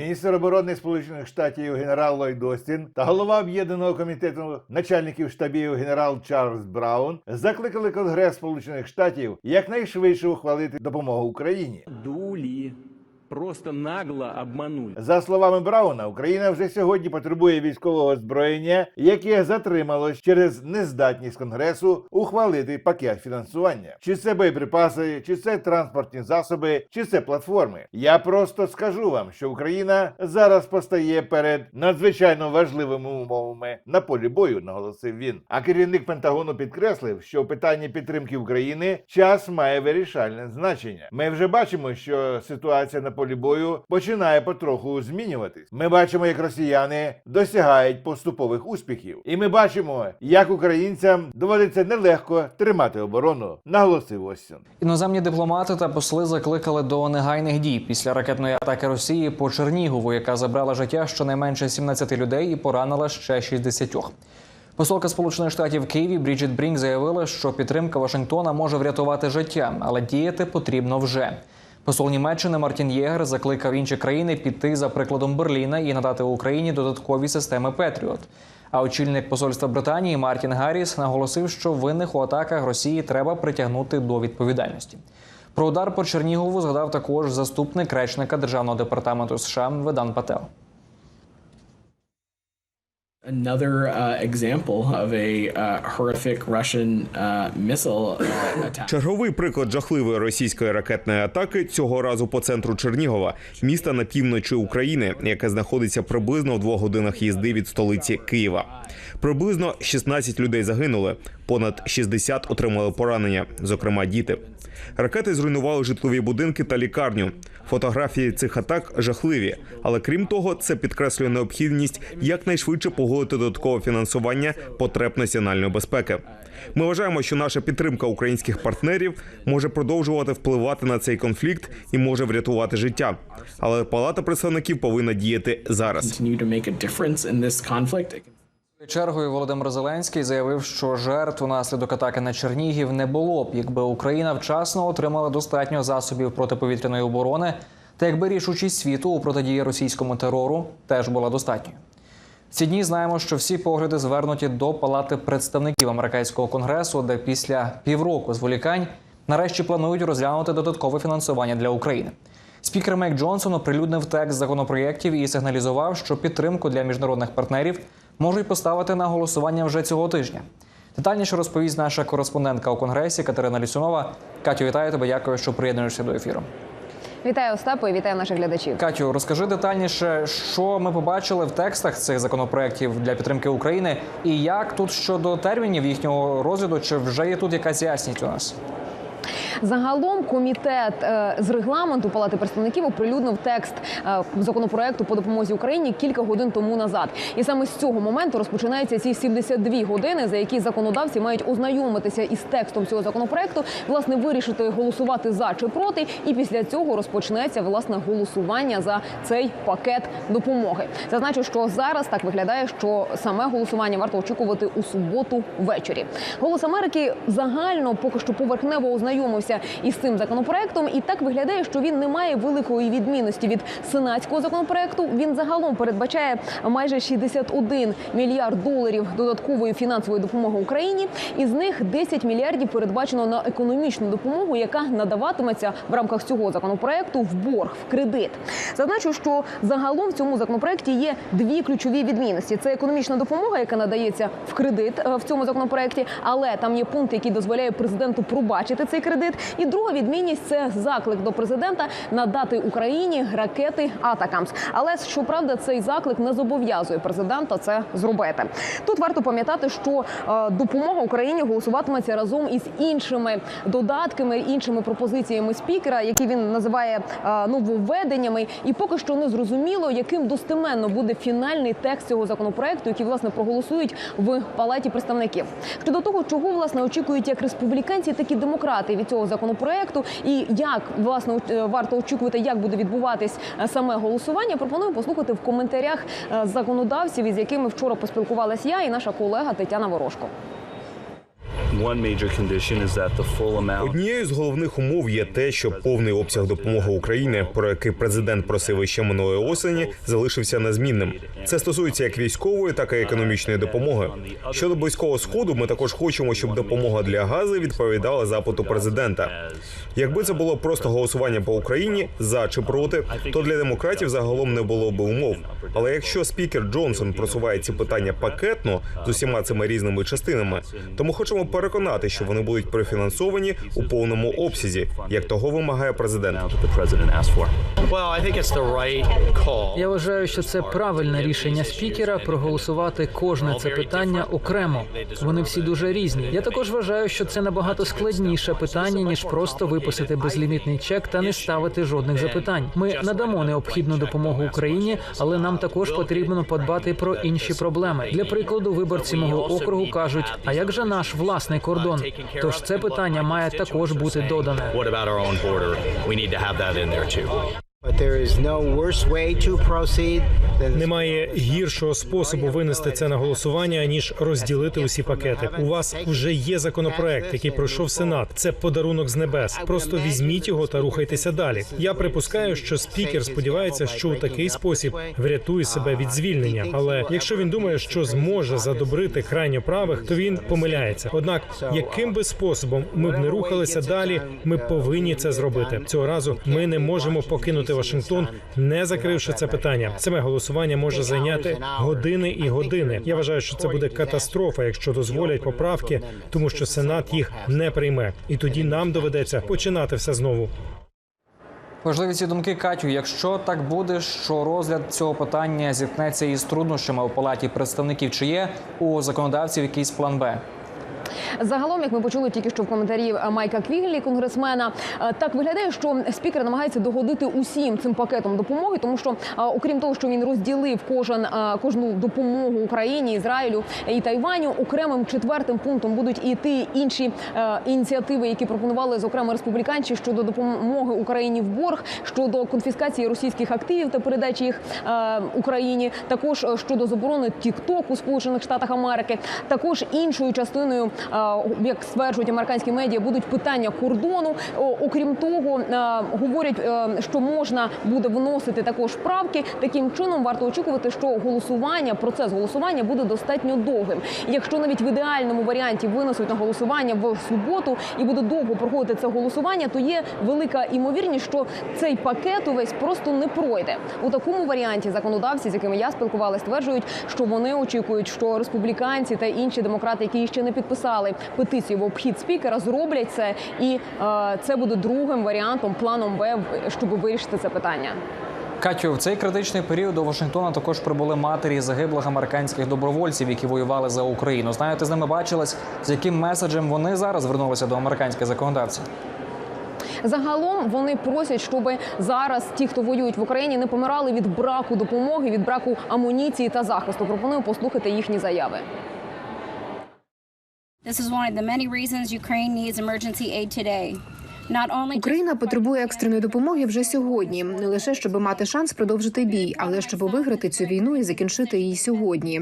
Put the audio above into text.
Міністр оборони Сполучених Штатів генерал Ллойд Остін та голова об'єднаного комітету начальників штабів генерал Чарльз Браун закликали Конгрес Сполучених Штатів якнайшвидше ухвалити допомогу Україні. Просто нагло обманули. За словами Брауна, Україна вже сьогодні потребує військового озброєння, яке затрималось через нездатність Конгресу ухвалити пакет фінансування. Чи це боєприпаси, чи це транспортні засоби, чи це платформи. Я просто скажу вам, що Україна зараз постає перед надзвичайно важливими умовами на полі бою, наголосив він. А керівник Пентагону підкреслив, що в питанні підтримки України час має вирішальне значення. Ми вже бачимо, що ситуація на полі бою починає потроху змінюватись. Ми бачимо, як росіяни досягають поступових успіхів, і ми бачимо, як українцям доводиться нелегко тримати оборону, наголосив Остін. Іноземні дипломати та посли закликали до негайних дій після ракетної атаки Росії по Чернігову, яка забрала життя щонайменше 17 людей і поранила ще 60. Посолка Сполучених Штатів в Києві Бріджит Брінк заявила, що підтримка Вашингтона може врятувати життя, але діяти потрібно вже. Посол Німеччини Мартін Єгер закликав інші країни піти за прикладом Берліна і надати Україні додаткові системи Петріот. А очільник посольства Британії Мартін Гарріс наголосив, що винних у атаках Росії треба притягнути до відповідальності. Про удар по Чернігову згадав також заступник речника державного департаменту США Ведан Пател. Another uh, example of a uh, horrific Russian uh, missile uh, attack. Черговий приклад жахливої російської ракетної атаки цього разу по центру Чернігова, міста на півночі України, яке знаходиться приблизно в двох годинах їзди від столиці Києва. Приблизно 16 людей загинули, понад 60 отримали поранення, зокрема діти. Ракети зруйнували житлові будинки та лікарню. Фотографії цих атак жахливі, але крім того, це підкреслює необхідність якнайшвидше погодити додаткове фінансування потреб національної безпеки. Ми вважаємо, що наша підтримка українських партнерів може продовжувати впливати на цей конфлікт і може врятувати життя. Але Палата представників повинна діяти зараз. Чергою Володимир Зеленський заявив, що жертв унаслідок атаки на Чернігів не було б, якби Україна вчасно отримала достатньо засобів протиповітряної оборони, та якби рішучість світу у протидії російському терору теж була достатньою. Ці дні знаємо, що всі погляди звернуті до палати представників американського конгресу, де після півроку зволікань нарешті планують розглянути додаткове фінансування для України. Спікер Мейк Джонсон оприлюднив текст законопроєктів і сигналізував, що підтримку для міжнародних партнерів можуть поставити на голосування вже цього тижня. Детальніше розповість наша кореспондентка у конгресі Катерина Лісунова. Катю, вітаю тебе. Дякую, що приєднуєшся до ефіру. Вітаю Остапи, і вітаю наших глядачів. Катю, розкажи детальніше, що ми побачили в текстах цих законопроєктів для підтримки України, і як тут щодо термінів їхнього розгляду, чи вже є тут якась ясність у нас? Загалом комітет е, з регламенту Палати представників оприлюднив текст е, законопроекту по допомозі Україні кілька годин тому назад. І саме з цього моменту розпочинаються ці 72 години, за які законодавці мають ознайомитися із текстом цього законопроекту, власне, вирішити голосувати за чи проти. І після цього розпочнеться власне голосування за цей пакет допомоги. Зазначу, що зараз так виглядає, що саме голосування варто очікувати у суботу ввечері. Голос Америки загально поки що поверхнево ознайомився із цим законопроектом, і так виглядає, що він не має великої відмінності від сенатського законопроекту. Він загалом передбачає майже 61 мільярд доларів додаткової фінансової допомоги Україні. Із них 10 мільярдів передбачено на економічну допомогу, яка надаватиметься в рамках цього законопроекту в борг в кредит. Зазначу, що загалом в цьому законопроекті є дві ключові відмінності: це економічна допомога, яка надається в кредит е, в цьому законопроекті, але там є пункт, який дозволяє президенту пробачити цей кредит. І друга відмінність це заклик до президента надати Україні ракети Атакамс. Але щоправда, цей заклик не зобов'язує президента це зробити. Тут варто пам'ятати, що е, допомога Україні голосуватиметься разом із іншими додатками, іншими пропозиціями спікера, які він називає е, нововведеннями. І поки що не зрозуміло, яким достеменно буде фінальний текст цього законопроекту, який власне проголосують в палаті представників. Щодо того, чого власне очікують як республіканці, так і демократи від цього законопроекту, і як власне е, варто очікувати, як буде відбуватись е, саме голосування. Пропоную послухати в коментарях е, законодавців, із якими вчора поспілкувалась я і наша колега Тетяна Ворожко. Однією з головних умов є те, що повний обсяг допомоги Україні, про який президент просив іще минулої осені, залишився незмінним. Це стосується як військової, так і економічної допомоги. Щодо близького сходу, ми також хочемо, щоб допомога для газу відповідала запиту президента. Якби це було просто голосування по Україні за чи проти, то для демократів загалом не було би умов. Але якщо спікер Джонсон просуває ці питання пакетно з усіма цими різними частинами, то ми хочемо переконати, що вони будуть профінансовані у повному обсязі, як того вимагає президент. Я вважаю, що це правильне рішення спікера проголосувати кожне це питання окремо. Вони всі дуже різні. Я також вважаю, що це набагато складніше питання ніж просто виписати безлімітний чек та не ставити жодних запитань. Ми надамо необхідну допомогу Україні, але нам також потрібно подбати про інші проблеми. Для прикладу, виборці мого округу кажуть: а як же наш власний кордон? Тож це питання має також бути додане. Немає гіршого способу винести це на голосування ніж розділити усі пакети. У вас вже є законопроект, який пройшов Сенат. Це подарунок з небес. Просто візьміть його та рухайтеся далі. Я припускаю, що спікер сподівається, що у такий спосіб врятує себе від звільнення. Але якщо він думає, що зможе задобрити крайньо правих, то він помиляється. Однак, яким би способом ми б не рухалися далі, ми повинні це зробити. Цього разу ми не можемо покинути Вашингтон, не закривши це питання. Саме голосування може зайняти години і години. Я вважаю, що це буде катастрофа, якщо дозволять поправки, тому що Сенат їх не прийме, і тоді нам доведеться починати все знову. Важливі ці думки Катю. Якщо так буде, що розгляд цього питання зіткнеться із труднощами у палаті представників, чи є у законодавців якийсь план Б? Загалом, як ми почули тільки що в коментарі Майка Квіглі, конгресмена, е, так виглядає, що спікер намагається догодити усім цим пакетом допомоги, тому що е, окрім того, що він розділив кожен е, кожну допомогу Україні, Ізраїлю і Тайваню, окремим четвертим пунктом будуть іти інші ініціативи, які пропонували зокрема республіканці щодо допомоги Україні в борг, щодо конфіскації російських активів та передачі їх Україні, також щодо заборони TikTok у Сполучених Штатах Америки, також іншою частиною, як стверджують американські медіа, будуть питання кордону. Окрім того, говорять, е, що можна буде вносити також правки. Таким чином варто очікувати, що голосування, процес голосування буде достатньо довгим. Якщо навіть в ідеальному варіанті винесуть на голосування в суботу і буде довго проходити це голосування, то є велика імовірність, що цей пакет увесь просто не пройде. У такому варіанті законодавці, з якими я спілкувалася, стверджують, що вони очікують, що республіканці та інші демократи, які ще не підписали петицію в обхід спікера, зроблять це, і е, це буде другим варіантом, планом Б, щоб вирішити це питання. Катю, в цей критичний період до Вашингтона також прибули матері загиблих американських добровольців, які воювали за Україну. Знаєте, з ними бачилась, з яким меседжем вони зараз звернулися до американських законодавців. Загалом вони просять, щоб зараз ті, хто воюють в Україні, не помирали від браку допомоги, від браку амуніції та захисту. Пропоную послухати їхні заяви. Україна потребує екстреної допомоги вже сьогодні, не лише щоб мати шанс продовжити бій, але щоб виграти цю війну і закінчити її сьогодні.